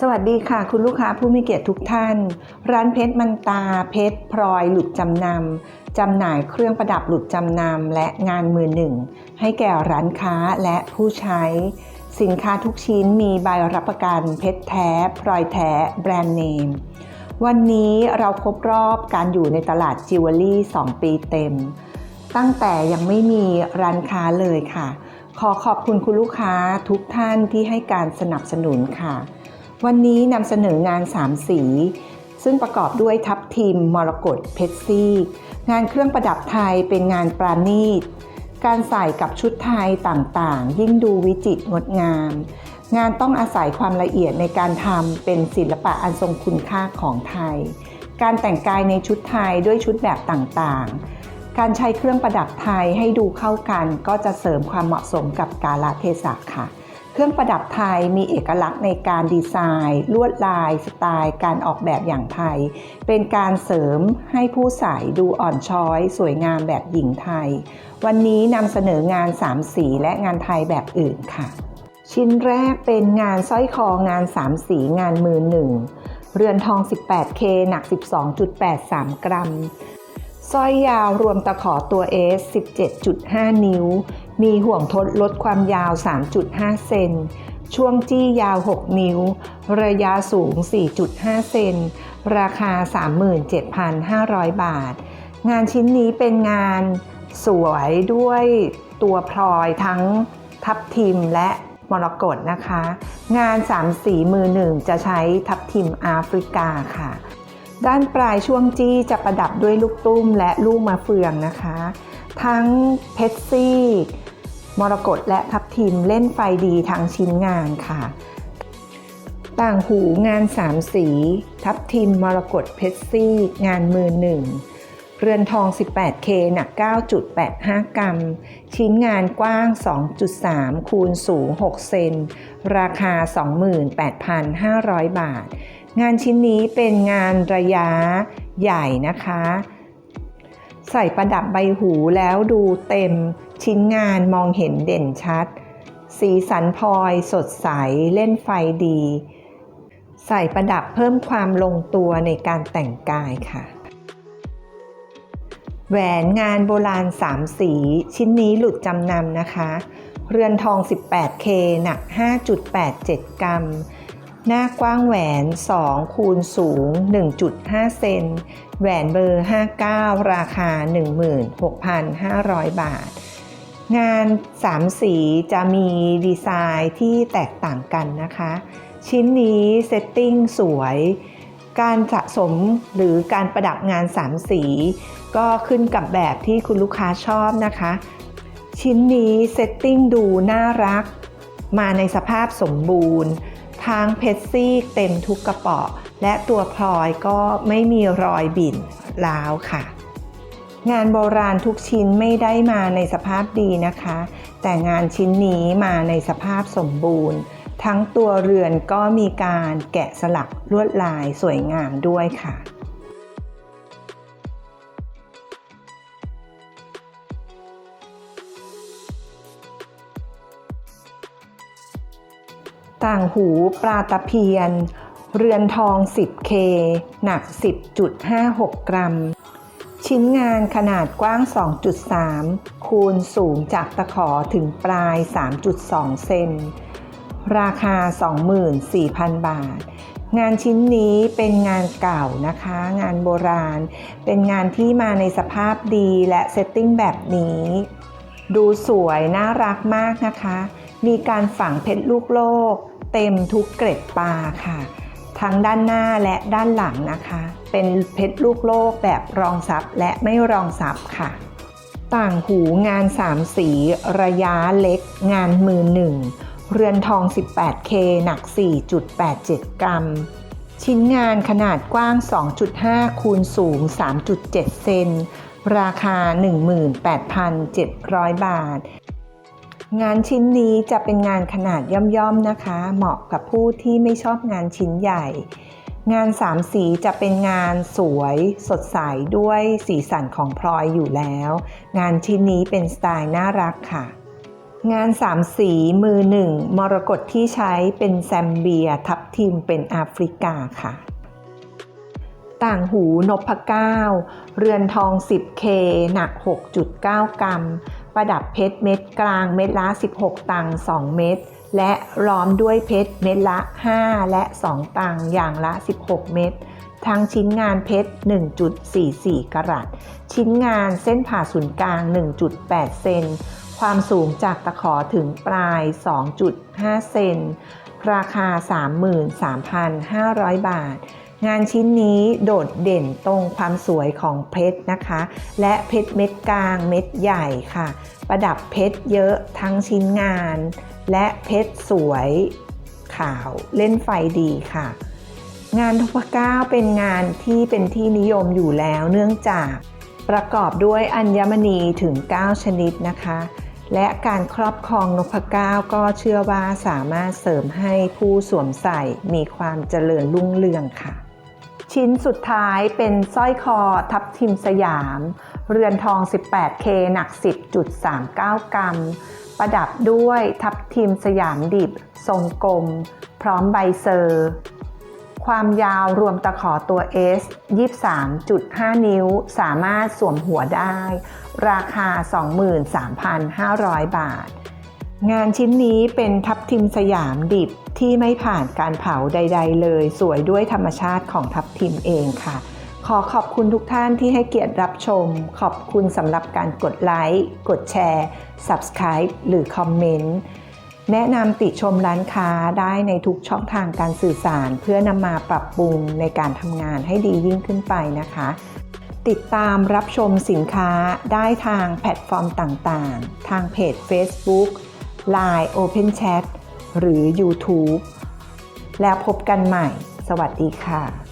สวัสดีค่ะ คุณลูกค้าผู้มีเกียรติทุกท่าน ร้านเพชรมันตาเพชรพลอยหลุดจำนำจำหน่ายเครื่องประดับหลุดจำนำและงานมือหนึ่ง ให้แก่ร้านค้าและผู้ใช้ สินค้าทุกชิ้นมีใบรับประกันเพชรแท้พลอยแท้แบรนด์เนม วันนี้เราครบรอบการอยู่ในตลาดจิวเวลรี่ 2 ปีเต็ม ตั้งแต่ยังไม่มีร้านค้าเลยค่ะ ขอขอบคุณคุณลูกค้าทุกท่านที่ให้การสนับสนุนค่ะ วันนี้นำเสนองาน 3 สี ซึ่งประกอบด้วยทับทิมมรกตเพชรซี่ งานเครื่องประดับไทยเป็นงานปราณีต การใส่กับชุดไทยต่างๆ ยิ่งดูวิจิตรงดงาม งานต้องอาศัยความละเอียดในการทำเป็นศิลปะอันทรงคุณค่าของไทย การแต่งกายในชุดไทยด้วยชุดแบบต่างๆการใช้เครื่องประดับไทยให้ดูเข้ากันก็จะเสริมความเหมาะสมกับกาลเทศะค่ะ เครื่องประดับไทยมีเอกลักษณ์ในการดีไซน์ ลวดลาย สไตล์ การออกแบบอย่างไทย เป็นการเสริมให้ผู้ใส่ดูอ่อนช้อย สวยงามแบบหญิงไทย วันนี้นำเสนองาน3สีและงานไทยแบบอื่นค่ะ ชิ้นแรกเป็นงานสร้อยคองาน3สีงานมือหนึ่งเรือนทอง 18K หนัก 12.83 กรัมสร้อยยาวรวมตะขอตัว S 17.5 นิ้ว มีห่วงทดลดความยาว 3.5 เซน ช่วงจี้ยาว 6 นิ้ว ระยะสูง 4.5 เซน ราคา 37,500 บาท งานชิ้นนี้เป็นงานสวยด้วยตัวพลอยทั้งทับทิมและมรกตนะคะ งาน3สีมือหนึ่งจะใช้ทับทิมแอฟริกาค่ะ ด้านปลายช่วงจี้จะประดับด้วยลูกตุ้มและลูกมะเฟืองนะคะ ทั้งเพชรซี่มรกตและทับทิมเล่นไฟดีทั้งชิ้นงานค่ะ ต่างหูงาน3สี ทับทิมมรกตเพชรซี่งานมือหนึ่งเรือนทอง 18K หนัก 9.85 กรัม ชิ้นงานกว้าง 2.3 คูณสูง 6 เซน ราคา 28,500 บาท งานชิ้นนี้เป็นงานระยะใหญ่นะคะ ใส่ประดับใบหูแล้วดูเต็มชิ้นงานมองเห็นเด่นชัด สีสันพลอยสดใสเล่นไฟดี ใส่ประดับเพิ่มความลงตัวในการแต่งกายค่ะ แหวนงานโบราณ 3 สี ชิ้นนี้หลุดจำนำนะคะ เรือนทอง 18K หนัก 5.87 กรัม หน้ากว้างแหวน2คูณสูง 1.5 เซน แหวนเบอร์ 59 ราคา 16,500 บาท งาน3สีจะมีดีไซน์ที่แตกต่างกันนะคะ ชิ้นนี้เซตติ้งสวย การสะสมหรือการประดับงาน3สี ก็ขึ้นกับแบบที่คุณลูกค้าชอบนะคะ ชิ้นนี้เซตติ้งดูน่ารัก มาในสภาพสมบูรณ์ ทางเพชรซี่เต็มทุกกระป๋อและตัวพลอยก็ไม่มีรอยบิ่นร้าวค่ะ งานโบราณทุกชิ้นไม่ได้มาในสภาพดีนะคะ แต่งานชิ้นนี้มาในสภาพสมบูรณ์ ทั้งตัวเรือนก็มีการแกะสลักลวดลายสวยงามด้วยค่ะ ต่างหูปลาตะเพียน เรือนทอง 10K หนัก 10.56 กรัม ชิ้นงานขนาดกว้าง 2.3 คูณสูงจากตะขอถึงปลาย 3.2 เซน ราคา 24,000 บาทงานชิ้นนี้เป็นงานเก่านะคะ งานโบราณ เป็นงานที่มาในสภาพดีและเซตติ้งแบบนี้ ดูสวยน่ารักมากนะคะ มีการฝังเพชรลูกโลก เต็มทุกเกร็ดปลาค่ะ ทั้งด้านหน้าและด้านหลังนะคะ เป็นเพชรลูกโลกแบบรองซับและไม่รองซับค่ะ ต่างหูงาน 3 สี ระยะเล็ก งานมือหนึ่งเรือนทอง 18K หนัก 4.87 กรัม ชิ้นงานขนาดกว้าง 2.5 คูณสูง 3.7 เซน ราคา 18,700 บาท งานชิ้นนี้จะเป็นงานขนาดย่อมๆนะคะ เหมาะกับผู้ที่ไม่ชอบงานชิ้นใหญ่ งานสามสีจะเป็นงานสวยสดใสด้วยสีสันของพลอยอยู่แล้ว งานชิ้นนี้เป็นสไตล์น่ารักค่ะ งานสามสีมือหนึ่งมรกตที่ใช้เป็นแซมเบีย ทับทิมเป็นแอฟริกาค่ะต่างหูนพเก้า เรือนทอง 10K หนัก 6.9 กรัม ประดับเพชรเม็ดกลางเม็ดละ 16 ตังค์2เม็ดและล้อมด้วยเพชรเม็ดละ 5 และ 2 ตังค์อย่างละ 16 เม็ดทั้งชิ้นงานเพชร 1.44 กรัต ชิ้นงานเส้นผ่าศูนย์กลาง 1.8 เซน ความสูงจากตะขอถึงปลาย 2.5 เซน ราคา 33,500 บาท งานชิ้นนี้โดดเด่นตรงความสวยของเพชรนะคะ และเพชรเม็ดกลางเม็ดใหญ่ค่ะ ประดับเพชรเยอะทั้งชิ้นงาน และเพชรสวยขาวเล่นไฟดีค่ะ งานทพเก้าเป็นงานที่เป็นที่นิยมอยู่แล้วเนื่องจากประกอบด้วยอัญมณีถึง 9 ชนิดนะคะ และการครอบครองนพเก้าก็เชื่อว่าสามารถเสริมให้ผู้สวมใส่มีความเจริญรุ่งเรืองค่ะ ชิ้นสุดท้ายเป็นสร้อยคอทับทิมสยาม เรือนทอง 18K หนัก 10.39 กรัม ประดับด้วยทับทิมสยามดิบ ทรงกลม พร้อมใบเซอร์ ความยาวรวมตะขอตัว S 23.5 นิ้ว สามารถสวมหัวได้ ราคา 23,500 บาท งานชิ้นนี้เป็นทับทิมสยามดิบ ที่ไม่ผ่านการเผาใด ๆ เลย สวยด้วยธรรมชาติของทับทิมเองค่ะ ขอขอบคุณทุกท่านที่ให้เกียรติรับชม ขอบคุณสำหรับการกดไลค์กดแชร์ Subscribe หรือคอมเมนต์แนะนำติชมร้านค้าได้ในทุกช่องทางการสื่อสาร เพื่อนำมาปรับปรุงในการทำงานให้ดียิ่งขึ้นไปนะคะ ติดตามรับชมสินค้าได้ทางแพลตฟอร์มต่างๆ ทางเพจ Facebook Line Open Chat หรือ YouTube แล้วพบกันใหม่ สวัสดีค่ะ